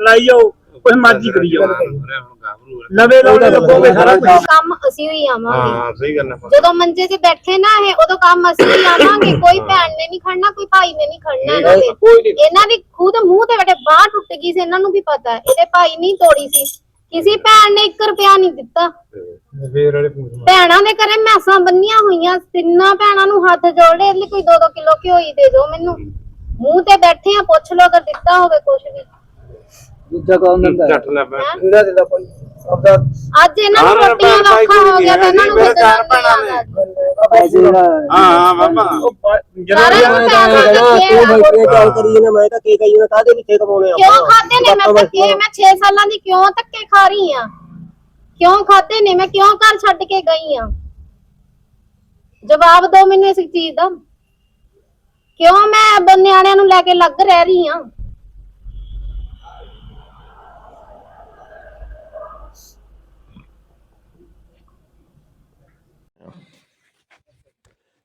ਲੜਾਈ ਜਾਓ ਕੁਝ ਮਰਜ਼ੀ ਕਰੀ ਜਾਓ। ਲਵੇ ਲਾਉਣੇ ਲੱਗੋਗੇ ਸਾਰਾ ਕੁਝ ਕੰਮ ਅਸੀਂ ਹੀ ਆਵਾਂਗੇ। ਹਾਂ ਸਹੀ ਗੱਲ ਹੈ ਜਦੋਂ ਮੰਜੇ ਤੇ ਬੈਠੇ ਨਾ ਇਹ ਉਦੋਂ ਕੰਮ ਅਸੀਂ ਹੀ ਆਵਾਂਗੇ। ਕੋਈ ਭੈਣ ਨੇ ਨਹੀਂ ਖੜਨਾ ਕੋਈ ਭਾਈ ਨੇ ਨਹੀਂ ਖੜਨਾ ਇਹਨਾਂ ਦੇ ਇਹਨਾਂ ਦੀ ਖੁਦ ਮੂੰਹ ਤੇ ਬੈਠੇ ਬਾਹ ਟੁੱਟ ਗਈ ਸੀ ਇਹਨਾਂ ਨੂੰ ਵੀ ਪਤਾ ਹੈ। ਇਹਦੇ ਭਾਈ ਨਹੀਂ ਤੋੜੀ ਸੀ। ਕਿਸੇ ਭੈਣ ਨੇ 1 ਰੁਪਿਆ ਨਹੀਂ ਦਿੱਤਾ। ਭੈਣਾਂ ਦੇ ਘਰੇ ਮੈਸਾਂ ਬੰਨੀਆਂ ਹੋਈਆਂ। ਤਿੰਨਾਂ ਭੈਣਾਂ ਨੂੰ ਹੱਥ ਜੋੜੇ ਲਈ ਕੋਈ 2-2 ਕਿਲੋ ਘਿਓ ਹੀ ਦੇ ਦਿਓ ਮੈਨੂੰ। ਮੂੰਹ ਤੇ ਬੈਠੇ ਆ ਪੁੱਛ ਲਓ ਅਗਰ ਦਿੱਤਾ ਹੋਵੇ ਕੁਝ ਵੀ। ਦੂਜਾ ਕੌਣ ਦਿੰਦਾ ਹੈ? ਚੱਟ ਲੈ ਹੈਂ? ਜਿਹੜਾ ਦਿੰਦਾ ਕੋਈ? ਆਪਦਾ ਅੱਜ ਇਹਨਾਂ ਨੂੰ ਹਾਂ, ਰੋਟੀਆਂ ਦਾ ਭਾਈ ਔਖਾ ਹੋ ਗਿਆ ਤੇ ਇਹਨਾਂ ਨੂੰ ਮੇਰੇ ਵੀ ਚਾਰ ਭੈਣਾਂ ਨੇ। ਪੈਸੇ ਜਿਹੜਾ ਹਾਂ ਹਾਂ ਬਾਬਾ। ਸਾਰਿਆਂ ਨੂੰ ਪੈਸਾ ਤੂੰ ਦਿੱਤੇ ਆ। ਬੈਠੇ ਗੱਲ ਕਰੀ ਨਾ ਮੈਂ ਤਾਂ ਕੀ ਕਹੀ ਨਾ ਕਾਹਦੇ ਪਿੱਛੇ ਕਮਾਉਣੇ ਆ ਕਿਉਂ ਖਾਦੇ ਨੇ? ਮੈਂ ਧੱਕੇ ਮੈਂ 6 ਸਾਲਾਂ ਦੀ ਕਿਉਂ ਧੱਕੇ ਖਾ ਰਹੀ ਆ? ਕਿਉਂ ਖਾਦੇ ਨੇ? ਮੈਂ ਕਿਉਂ ਘਰ ਛੱਡ ਕੇ ਗਈ ਆ? ਜਵਾਬ ਦਿਓ ਮੈਨੂੰ ਇਸ ਚੀਜ਼ ਦਾ। ਕਿਉਂ ਮੈਂ ਬ- ਨਿਆਣਿਆਂ ਨੂੰ ਲੈ ਕੇ ਲੱਗ ਰਹਿ ਰਹੀ ਆ?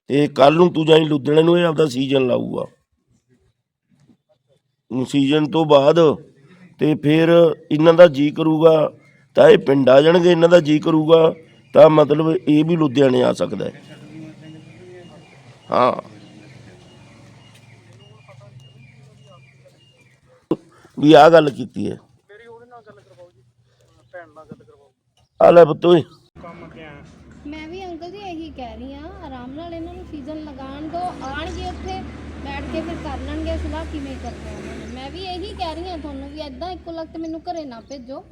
ਤੇ ਕੱਲ ਨੂੰ ਤੂੰ ਜਾਈ ਲੁਧਿਆਣੇ ਨੂੰ ਇਹ ਆਪਦਾ ਸੀਜ਼ਨ ਲਾਊਗਾ। ਸੀਜ਼ਨ ਤੋਂ ਬਾਅਦ ਤੇ ਫਿਰ ਇਹਨਾਂ ਦਾ ਜੀ ਕਰੂਗਾ ਤਾਂ ਇਹ ਪਿੰਡ ਆ ਜਾਣਗੇ ਇਹਨਾਂ ਦਾ ਜੀ ਕਰੂਗਾ ਤਾਂ ਮਤਲਬ ਇਹ ਵੀ ਲੁਧਿਆਣੇ ਆ ਸਕਦਾ ਹੈ। ਹਾਂ। ਵੀ ਆ ਗੱਲ ਕੀਤੀ ਹੈ। ਆ ਲੈ ਪੁੱਤ ਓਏ। ਮੈਂ ਵੀ ਅੰਕਲ ਜੀ ਇਹੀ ਕਹਿ ਰਹੀ ਆ ਆਰਾਮ ਨਾਲ ਇਹਨਾਂ ਨੂੰ ਸੀਜ਼ਨ ਲਗਾਉਣ ਦਿਓ ਆਣਗੇ ਉੱਥੇ ਬੈਠ ਕੇ ਫਿਰ ਕਰ ਲੈਣਗੇ ਸਲਾਹ ਕਿਵੇਂ ਕਰਨਾ ਉਹਨਾਂ ਨੇ। ਮੈਂ ਵੀ ਇਹੀ ਕਹਿ ਰਹੀ ਆ ਤੁਹਾਨੂੰ ਵੀ ਐਦਾਂ ਇੱਕੋ ਲਖਤ ਮੈਨੂੰ ਘਰੇ ਨਾ ਭੇਜੋ।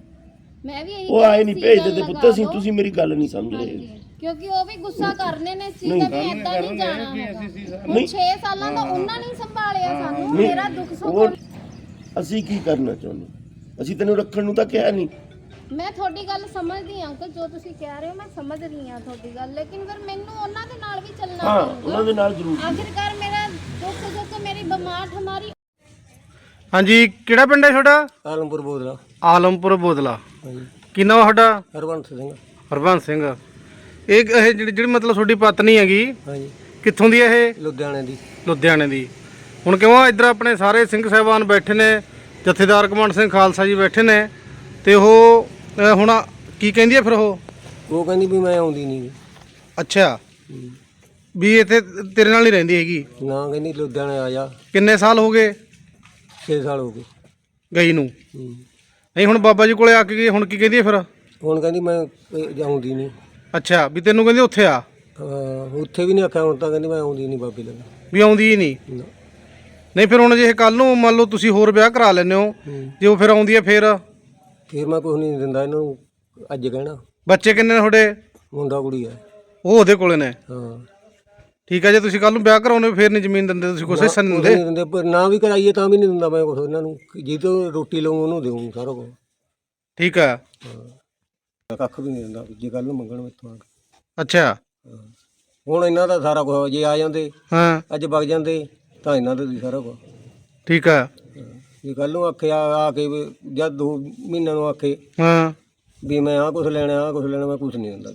ਮੈਂ ਵੀ ਇਹੀ ਉਹ ਆਏ ਨਹੀਂ ਭੇਜਦੇ ਤੇ ਪੁੱਤ ਅਸੀਂ। ਤੁਸੀਂ ਮੇਰੀ ਗੱਲ ਨਹੀਂ ਸਮਝ ਰਹੇ। ਕਿਉਂਕਿ ਉਹ ਵੀ ਗੁੱਸਾ ਕਰਨੇ ਨੇ ਇਸ ਚੀਜ਼ ਦਾ ਵੀ ਐਦਾਂ ਨਹੀਂ ਜਾਣਾ ਹੈਗਾ। ਹੁਣ 6 ਸਾਲਾਂ ਦਾ ਉਹਨਾਂ ਨੇ ਹੀ ਸੰਭਾਲਿਆ ਸਾਨੂੰ ਮੇਰਾ ਦੁੱਖ ਸੁੱਖ ਅਸੀਂ ਕੀ ਕਰਨਾ ਚਾਹੁੰਦੇ? ਅਸੀਂ ਤੈਨੂੰ ਰੱਖਣ ਨੂੰ ਤਾਂ ਕਿਹਾ ਨਹੀਂ। ਮੈਂ ਤੁਹਾਡੀ ਗੱਲ ਸਮਝਦੀ ਹਾਂ ਅੰਕਲ ਜੋ ਤੁਸੀਂ ਕਹਿ ਰਹੇ ਹੋ ਮੈਂ ਸਮਝ ਰਹੀ ਹਾਂ ਤੁਹਾਡੀ ਗੱਲ ਲੇਕਿਨ ਫਿਰ ਮੈਨੂੰ ਉਹਨਾਂ ਦੇ ਨਾਲ ਵੀ ਚੱਲਣਾ ਹਾਂ ਉਹਨਾਂ ਦੇ ਨਾਲ ਜ਼ਰੂਰ। ਆਖਿਰਕਾਰ ਮੇਰਾ ਦੁੱਖ ਸੁੱਖ ਮੇਰੀ ਬਿਮਾਰ ਹਮਾਰੀ ਹਾਂਜੀ ਕਿਹੜਾ ਪਿੰਡ ਹੈ ਤੁਹਾਡਾ? ਆਲਮਪੁਰ ਬੋਦਲਾ। ਆਲਮਪੁਰ ਬੋਦਲਾ। ਹਾਂਜੀ। ਕੀ ਨਾਮ ਤੁਹਾਡਾ? ਹਰਵੰਤ ਸਿੰਘ। ਹਰਬੰਸ ਸਿੰਘ। ਇਹ ਇਹ ਜਿਹੜੀ ਜਿਹੜੀ ਮਤਲਬ ਤੁਹਾਡੀ ਪਤਨੀ ਹੈਗੀ ਹਾਂਜੀ। ਕਿੱਥੋਂ ਦੀ ਹੈ ਇਹ? ਲੁਧਿਆਣੇ ਦੀ। ਲੁਧਿਆਣੇ ਦੀ। ਹੁਣ ਕਿਉਂ ਇੱਧਰ ਆਪਣੇ ਸਾਰੇ ਸਿੰਘ ਸਾਹਿਬਾਨ ਬੈਠੇ ਨੇ ਜਥੇਦਾਰ ਕਮਾਂਡ ਸਿੰਘ ਖਾਲਸਾ ਜੀ ਬੈਠੇ ਨੇ ਤੇ ਉਹ ਅਹ, ਹੁਣ ਕੀ ਕਹਿੰਦੀ ਹੈ ਫਿਰ ਉਹ? ਉਹ ਕਹਿੰਦੀ ਵੀ ਮੈਂ ਆਉਂਦੀ ਨਹੀਂ। ਅੱਛਾ। ਵੀ ਇੱਥੇ ਤੇਰੇ ਨਾਲ ਹੀ ਰਹਿੰਦੀ ਹੈਗੀ? ਨਾ ਕਹਿੰਦੀ ਲੁਧਿਆਣੇ ਆ ਜਾ। ਕਿੰਨੇ ਸਾਲ ਹੋ ਗਏ? 6 ਸਾਲ ਹੋ ਗਏ। ਗਈ ਨੂੰ? ਹੂੰ। ਨਹੀਂ ਹੁਣ ਬਾਬਾ ਜੀ ਕੋਲੇ ਆ ਕੇ ਗਈ ਹੁਣ ਕੀ ਕਹਿੰਦੀ ਹੈ ਫਿਰ? ਹੁਣ ਕਹਿੰਦੀ ਮੈਂ ਇਹ ਜਾਉਂਦੀ ਨਹੀਂ। ਅੱਛਾ ਵੀ ਤੈਨੂੰ ਕਹਿੰਦੀ ਉੱਥੇ ਆ? ਉੱਥੇ ਵੀ ਨਹੀਂ ਆਖਿਆ ਹੁਣ ਤਾਂ ਕਹਿੰਦੀ ਮੈਂ ਆਉਂਦੀ ਨਹੀਂ ਬਾਬੇ ਲੰਗਾ ਵੀ ਆਉਂਦੀ ਹੀ ਨਹੀਂ? ਨਾ। ਨਹੀਂ ਫਿਰ ਹੁਣ ਜੇ ਕੱਲ ਨੂੰ ਮੰਨ ਲਓ ਤੁਸੀਂ ਹੋਰ ਵਿਆਹ ਕਰਾ ਲੈਂਦੇ ਹੋ ਹੂੰ। ਜੇ ਉਹ ਫਿਰ ਆਉਂਦੀ ਹੈ ਫਿਰ? ਫਿਰ ਮੈਂ ਕੁਝ ਨਹੀਂ ਦਿੰਦਾ ਇਹਨਾਂ ਨੂੰ ਅੱਜ ਕਹਿਣਾ। ਬੱਚੇ ਕਿੰਨੇ ਨੇ ਤੁਹਾਡੇ? ਮੁੰਡਾ ਕੁੜੀ ਹੈ ਉਹ ਉਹਦੇ ਕੋਲੇ ਨੇ? ਹਾਂ। ਠੀਕ ਹੈ ਜੇ ਤੁਸੀਂ ਕੱਲ ਨੂੰ ਵਿਆਹ ਕਰਾਉਣੇ ਫਿਰ ਨਹੀਂ ਜ਼ਮੀਨ ਦਿੰਦੇ ਤੁਸੀਂ ਕੁਛ ਹਿੱਸਾ ਨਹੀਂ ਦਿੰਦੇ। ਪਰ ਨਾ ਵੀ ਕਰਾਈਏ ਤਾਂ ਵੀ ਨਹੀਂ ਦਿੰਦਾ ਮੈਂ ਕੁਛ ਇਹਨਾਂ ਨੂੰ। ਜੇ ਤੋਂ ਰੋਟੀ ਲਵਾਂ ਉਹਨੂੰ ਦੇਵਾਂ ਸਾਰਾ ਕੁਝ ਠੀਕ ਹੈ। ਕੱਖ ਵੀ ਨਹੀਂ ਦਿੰਦਾ ਜੇ ਕੱਲ ਨੂੰ ਮੰਗਣ ਮੈਥੋਂ ਆ ਕੇ। ਅੱਛਾ। ਹੁਣ ਇਹਨਾਂ ਦਾ ਸਾਰਾ ਕੁਝ ਜੇ ਆ ਜਾਂਦੇ ਹਾਂ। ਅੱਜ ਵਗ ਜਾਂਦੇ ਤਾਂ ਇਹਨਾਂ ਦਾ ਵੀ ਸਾਰਾ ਕੁਝ ਠੀਕ ਹੈ। ਜੇ ਕੱਲ ਨੂੰ ਆਖੇ ਆ ਆ ਕੇ ਵੀ ਜਦ ਦੋ ਮਹੀਨਿਆਂ ਨੂੰ ਆਖੇ ਹਾਂ। ਵੀ ਮੈਂ ਆਹ ਕੁਝ ਲੈਣਾ ਆਹ ਕੁਝ ਲੈਣਾ ਮੈਂ ਕੁਝ ਨਹੀਂ ਦਿੰਦਾ।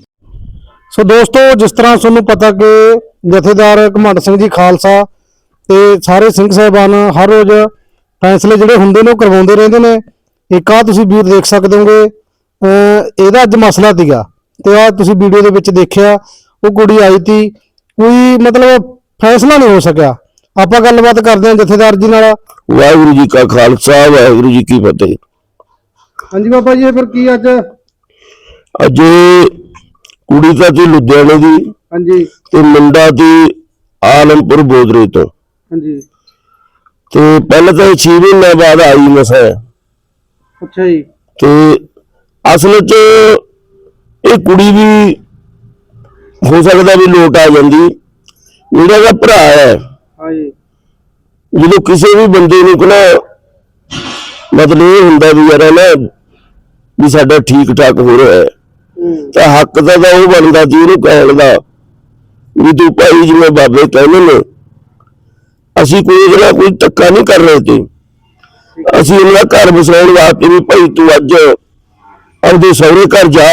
ਸੋ ਦੋਸਤੋ ਜਿਸ ਤਰ੍ਹਾਂ ਤੁਹਾਨੂੰ ਪਤਾ ਕਿ ਜਥੇਦਾਰ ਘਮੰਡ ਸਿੰਘ ਜੀ ਖਾਲਸਾ ਤੇ ਸਾਰੇ ਸਿੰਘ ਸਾਹਿਬਾਨ ਹਰ ਰੋਜ਼ ਫੈਸਲੇ ਜਿਹੜੇ ਹੁੰਦੇ ਨੇ ਉਹ ਕਰਵਾਉਂਦੇ ਰਹਿੰਦੇ ਨੇ। ਇੱਕ ਆ ਤੁਸੀਂ ਵੀਰ ਦੇਖ ਸਕਦੇ ਹੋਗੇ ਇਹਦਾ ਅੱਜ ਮਸਲਾ ਸੀਗਾ ਤੇ ਆ ਤੁਸੀਂ ਵੀਡੀਓ ਦੇ ਵਿੱਚ ਦੇਖਿਆ ਉਹ ਕੁੜੀ ਆਈ ਤੀ ਕੋਈ ਮਤਲਬ ਫੈਸਲਾ ਨਹੀਂ ਹੋ ਸਕਿਆ। ਆਪਾਂ ਗੱਲਬਾਤ ਕਰਦੇ ਹਾਂ ਜਥੇਦਾਰ ਜੀ ਨਾਲ। ਵਾਹਿਗੁਰੂ ਜੀ ਕਾ ਖਾਲਸਾ ਵਾਹਿਗੁਰੂ ਜੀ ਕੀ ਫਤਿਹ। ਹਾਂਜੀ ਬਾਬਾ ਜੀ ਇਹ ਫਿਰ ਕੀ ਅੱਜ? ਅੱਜ ਕੁੜੀ ਤਾਂ ਸੀ ਲੁਧਿਆਣੇ ਦੀ ਹਾਂਜੀ। ਤੇ ਮੁੰਡਾ ਸੀ ਆਲਮਪੁਰ ਬੋਦਰੇ ਤੋਂ। ਹਾਂਜੀ। ਤੇ ਪਹਿਲਾਂ ਤਾਂ 6 ਮਹੀਨੇ ਬਾਅਦ ਆਈ ਮਸਾ। ਅੱਛਾ ਜੀ। ਤੇ ਅਸਲ 'ਚ ਇਹ ਕੁੜੀ ਵੀ ਹੋ ਸਕਦਾ ਵੀ ਲੋਟ ਆ ਜਾਂਦੀ। ਜਿਹੜਾ ਦਾ ਭਰਾ ਹੈ। ਹਾਂਜੀ। ਜਦੋਂ ਕਿਸੇ ਵੀ ਬੰਦੇ ਨੂੰ ਕਹਣਾ ਮਤਲਬ ਇਹ ਹੁੰਦਾ ਵੀ ਯਾਰ ਨਾ ਵੀ ਸਾਡਾ ਠੀਕ ਠਾਕ ਹੋ ਰਿਹਾ ਹੈ ਤਾਂ ਹੱਕ ਦਾ ਤਾਂ ਉਹ ਬਣਦਾ ਜੀ ਉਹਨੂੰ ਕਹਿਣ ਦਾ ਵੀ ਤੂੰ ਭਾਈ ਜਿਵੇਂ ਬਾਬੇ ਕਹਿੰਦੇ ਨੇ ਅਸੀਂ ਕੋਈ ਨਾਲ ਕੋਈ ਧੱਕਾ ਨਹੀਂ ਕਰ ਰਹੇ ਤੇ। ਅਸੀਂ ਇਹਨਾਂ ਘਰ ਵਸਾਉਣ ਵਾਸਤੇ ਵੀ ਭਾਈ ਤੂੰ ਅੱਜ ਆਪਦੇ ਸਹੁਰੇ ਘਰ ਜਾ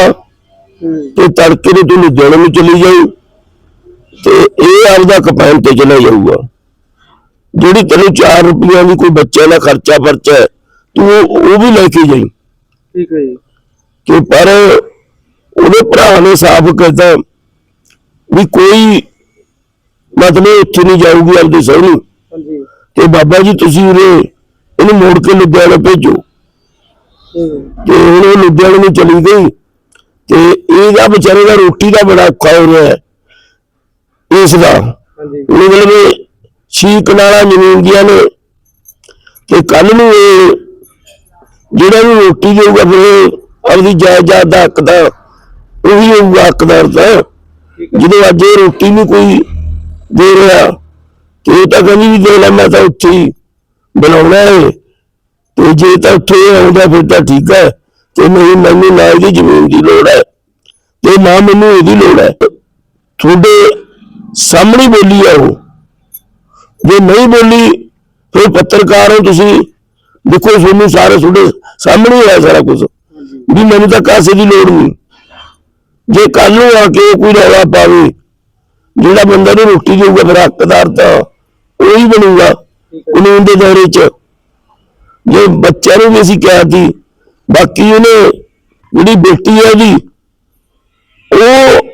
ਤੇ ਤੜਕੇ ਨੂੰ ਤੂੰ ਲੁਧਿਆਣੇ ਨੂੰ ਚਲੀ ਜਾਈ ਤੇ ਇਹ ਆਪਦਾ ਕਪੈਨ ਤੇ ਚਲਾ ਜਾਊਗਾ। ਜਿਹੜੀ ਤੈਨੂੰ 4 ਰੁਪਈਆ ਦੀ ਕੋਈ ਬੱਚੇ ਦਾ ਖਰਚਾ ਪਰਚਾ ਹੈ, ਤੂੰ ਉਹ ਉਹ ਵੀ ਲੈ ਕੇ ਜਾਈ। ਠੀਕ ਹੈ ਜੀ। ਕਿ ਪਰ ਉਹਦੇ ਭਰਾ ਨੇ ਸਾਫ਼ ਕਰਤਾ ਵੀ ਕੋਈ ਮਤਲਬ ਉੱਥੇ ਨਹੀਂ ਜਾਊਗੀ ਆਪਦੇ ਸਹੁਰੇ। ਹਾਂਜੀ। ਤੇ ਬਾਬਾ ਜੀ ਤੁਸੀਂ ਉਰੇ ਇਹਨੂੰ ਮੋੜ ਕੇ ਲੁਧਿਆਣਾ ਭੇਜੋ। ਤੇ ਹੁਣ ਉਹ ਲੁਧਿਆਣੇ ਨੂੰ ਚਲੀ ਗਈ। ਤੇ ਇਹਦਾ ਵਿਚਾਰੇ ਦਾ ਰੋਟੀ ਦਾ ਬੜਾ ਔਖਾ ਹੋ ਰਿਹਾ ਹੈ। ਇਸ ਦਾ। ਹਾਂਜੀ। ਉਹਨੇ ਮਤਲਬ ਛੀ ਕਨਾਲਾਂ ਜ਼ਮੀਨ ਦੀਆਂ ਨੇ ਤੇ ਕੱਲ ਨੂੰ ਇਹ ਜਿਹੜਾ ਵੀ ਰੋਟੀ ਦੇਊਗਾ ਫਿਰ ਆਪਦੀ ਜਾਇਦਾਦ ਦਾ ਹੱਕਦਾਰ ਉਹੀ ਹੋਊਗਾ, ਹੱਕਦਾਰ ਤਾਂ। ਜਦੋਂ ਅੱਜ ਇਹ ਰੋਟੀ ਨਹੀਂ ਕੋਈ ਦੇ ਰਿਹਾ, ਤੇ ਤਾਂ ਕਹਿੰਦੀ ਵੀ ਦੇ ਲੈ, ਮੈਂ ਤਾਂ ਉੱਥੇ ਹੀ ਬਣਾਉਣਾ ਹੈ ਤੇ ਜੇ ਤਾਂ ਉੱਥੇ ਆਉਂਦਾ ਫਿਰ ਤਾਂ ਠੀਕ ਹੈ। ਤੇ ਨਹੀਂ, ਮੈਨੂੰ ਨਾ ਇਹਦੀ ਜ਼ਮੀਨ ਦੀ ਲੋੜ ਹੈ। ਤੇ ਨਾ ਮੈਨੂੰ ਇਹਦੀ ਲੋੜ ਹੈ। ਤੁਹਾਡੇ ਸਾਹਮਣੇ ਬੋਲੀ ਆ ਉਹ। ਜੇ ਨਹੀਂ ਬੋਲੀ, ਫਿਰ ਪੱਤਰਕਾਰ ਹੋ ਤੁਸੀਂ। ਦੇਖੋ, ਤੁਹਾਨੂੰ ਸਾਰੇ ਤੁਹਾਡੇ ਸਾਹਮਣੇ ਹੀ ਹੈ ਸਾਰਾ ਕੁਝ ਵੀ ਮੈਨੂੰ ਤਾਂ ਕਾਸੇ ਦੀ ਲੋੜ ਨਹੀਂ। ਜੇ ਕੱਲ ਨੂੰ ਆ ਕੇ ਕੋਈ ਰੌਲਾ ਪਾਵੇ, ਜਿਹੜਾ ਬੰਦਾ ਨੂੰ ਰੋਟੀ ਦੇਊਗਾ, ਫਿਰ ਹੱਕਦਾਰ ਤਾਂ ਉਹੀ ਬਣੂਗਾ ਕਾਨੂੰਨ ਦੇ ਦਾਇਰੇ 'ਚ। ਜੇ ਬੱਚਿਆਂ ਨੂੰ ਵੀ ਅਸੀਂ ਕਿਹਾ ਸੀ, ਬਾਕੀ ਉਹਨੇ ਜਿਹੜੀ ਬੇਟੀ ਹੈ ਜੀ ਉਹ,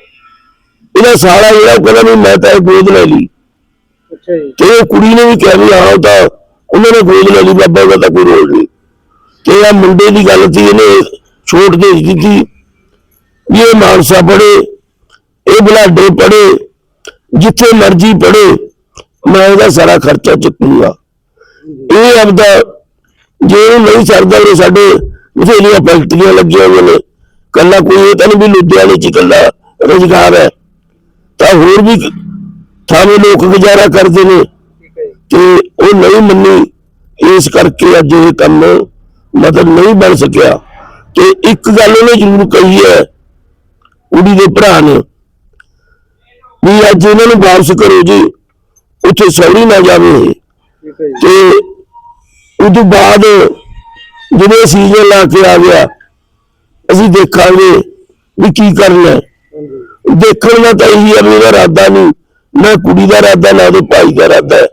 ਇਹਦਾ ਸਾਲਾ ਜਿਹੜਾ ਕਹਿੰਦਾ ਮੈਂ ਤਾਂ ਇਹ ਗੋਦ ਲੈ ਲਈ। ਤੇ ਉਹ ਕੁੜੀ ਨੇ ਵੀ ਕਿਹਾ ਵੀ ਹਾਂ ਤਾਂ ਉਹਨਾਂ ਨੇ ਗੋਦ ਲੈ ਲਈ, ਬਾਬਾ ਉਹਦਾ ਤਾਂ ਕੋਈ ਰੋਲ ਨਹੀਂ। ਤੇ ਆ ਮੁੰਡੇ ਦੀ ਗੱਲ ਸੀ, ਇਹਨੇ ਛੋਟ ਦੇ ਦਿੱਤੀ ਵੀ ਇਹ ਮਾਨਸਾ ਪੜੇ ਇਹ ਬਲਾਡੇ ਪੜੇ ਜਿੱਥੇ ਮਰਜ਼ੀ ਪੜੇ ਮੈਂ ਉਹਦਾ ਸਾਰਾ ਖਰਚਾ ਚੁੱਕੂਗਾ। ਇਹ ਆਪਦਾ, ਜੇ ਨਹੀਂ ਸਰਦਾ, ਉਹ ਸਾਡੇ ਬਥੇਰੀਆਂ ਫੈਕਟਰੀਆਂ ਲੱਗੀਆਂ ਹੋਈਆਂ ਨੇ। ਕੱਲਾ ਕੋਈ ਇਹ ਤਾਂ ਨਹੀਂ ਵੀ ਲੁਧਿਆਣੇ ਚ ਇਕੱਲਾ ਰੁਜ਼ਗਾਰ ਹੈ। ਤਾਂ ਹੋਰ ਵੀ ਥਾਵੇਂ ਲੋਕ ਗੁਜ਼ਾਰਾ ਕਰਦੇ ਨੇ। ਤੇ ਉਹ ਨਹੀਂ ਮੰਨੀ ਇਸ ਕਰਕੇ ਅੱਜ ਇਹ ਕੰਮ ਮਤਲਬ ਨਹੀਂ ਬਣ ਸਕਿਆ। ਤੇ ਇੱਕ ਗੱਲ ਉਹਨੇ ਜ਼ਰੂਰ ਕਹੀ ਹੈ ਕੁੜੀ ਦੇ ਭਰਾ ਨੇ ਵੀ ਅੱਜ ਇਹਨਾਂ ਨੂੰ ਵਾਪਸ ਕਰੋ ਜੀ ਉੱਥੇ ਸੌਰੀ ਨਾ ਜਾਵੇ ਤੇ ਉਦੋਂ ਬਾਅਦ ਜਦੋਂ ਸੀਜ਼ਨ ਲਾ ਕੇ ਆ ਗਿਆ ਅਸੀਂ ਦੇਖਾਂਗੇ ਵੀ ਕੀ ਕਰਨਾ ਦੇਖਣ ਦਾ ਤਾਂ ਇਹੀ ਹੈ ਉਹਦਾ ਇਰਾਦਾ ਨਹੀਂ। ਨਾ ਕੁੜੀ ਦਾ ਇਰਾਦਾ, ਨਾ ਉਹਦੇ ਭਾਈ ਦਾ ਇਰਾਦਾ। ਹੈ।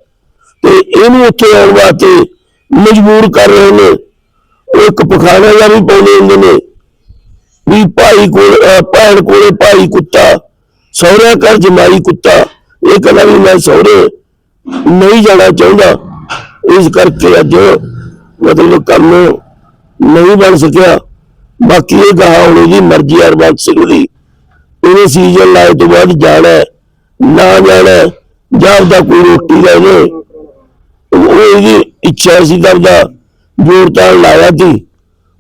ਤੇ ਇਹਨੂੰ ਉੱਥੇ ਆਉਣ ਵਾਸਤੇ ਮਜਬੂਰ ਕਰ ਰਹੇ ਨੇ। ਉਹ ਇੱਕ ਪਖਾਣਾ ਦਾ ਵੀ ਪਾਉਂਦੇ ਹੁੰਦੇ ਨੇ। ਵੀ ਭਾਈ ਕੋਲ ਭੈਣ ਕੋਲੇ ਭਾਈ ਕੁੱਤਾ, ਸਹੁਰਿਆਂ ਘਰ ਜਮਾਈ ਕੁੱਤਾ। ਇਹ ਕਹਿੰਦਾ ਵੀ ਮੈਂ ਸਹੁਰੇ ਨਹੀਂ ਜਾਣਾ ਚਾਹੁੰਦਾ। ਇਸ ਕਰਕੇ ਅੱਜ ਮਤਲਬ ਕੰਮ ਨਹੀਂ ਬਣ ਸਕਿਆ। ਬਾਕੀ ਇਹ ਗਾਹ ਹੋਣੀ ਦੀ ਮਰਜ਼ੀ ਅਰਬਾਨ ਸਿੰਘ ਦੀ। ਇਹਨੇ ਸੀਜ਼ਨ ਲਾਏ ਤੋਂ ਬਾਅਦ ਜਾਣਾ ਨਾ ਜਾਣਾ, ਜਾਂ ਉਹਦਾ ਕੋਈ ਰੋਟੀ ਲੈ ਇਹਨੇ ਉਹ ਇਹਦੀ ਇੱਛਾ ਸੀ ਤਾਂ ਜੋਰ ਤਾਂ ਲਾਇਆ ਸੀ।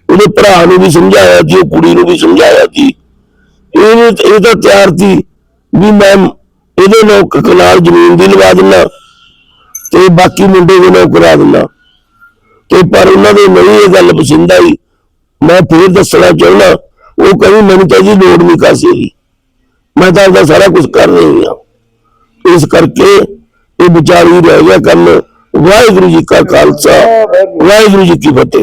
ਉਹਦੇ ਭਰਾ ਨੂੰ ਵੀ ਸਮਝਾਇਆ ਸੀ, ਉਹ ਕੁੜੀ ਨੂੰ ਵੀ ਸਮਝਾਇਆ ਸੀ। ਇਹ ਇਹ ਤਾਂ ਤਿਆਰ ਸੀ ਵੀ ਮੈਂ ਇਹਦੇ ਨਾਲ ਕਨਾਲ ਜ਼ਮੀਨ ਦੀ ਲਵਾ ਦਿੰਦਾ ਤੇ ਬਾਕੀ ਮੁੰਡੇ ਦੇ ਨਾਲ ਕਰਾ ਦਿੰਦਾ ਤੇ ਪਰ ਉਹਨਾਂ ਦੇ ਨਹੀਂ ਇਹ ਗੱਲ ਪਸੰਦ ਆਈ। ਮੈਂ ਫੇਰ ਦੱਸਣਾ ਚਾਹੁੰਦਾ, ਉਹ ਕਹਿੰਦੀ ਮੈਨੂੰ ਤਾਂ ਜੀ ਲੋੜ ਨਹੀਂ ਕਾਸੇ ਦੀ। ਮੈਂ ਤਾਂ ਆਪਦਾ ਸਾਰਾ ਕੁਝ ਕਰ ਰਹੀ ਹਾਂ। ਇਸ ਕਰਕੇ ਇਹ ਵਿਚਾਰੀ ਰਹਿ ਗਿਆ ਕੰਮ ਵਾਹਿਗੁਰੂ ਜੀ ਕਾ ਖਾਲਸਾ ਵਾਹਿਗੁਰੂ ਜੀ ਕੀ ਫਤਿਹ।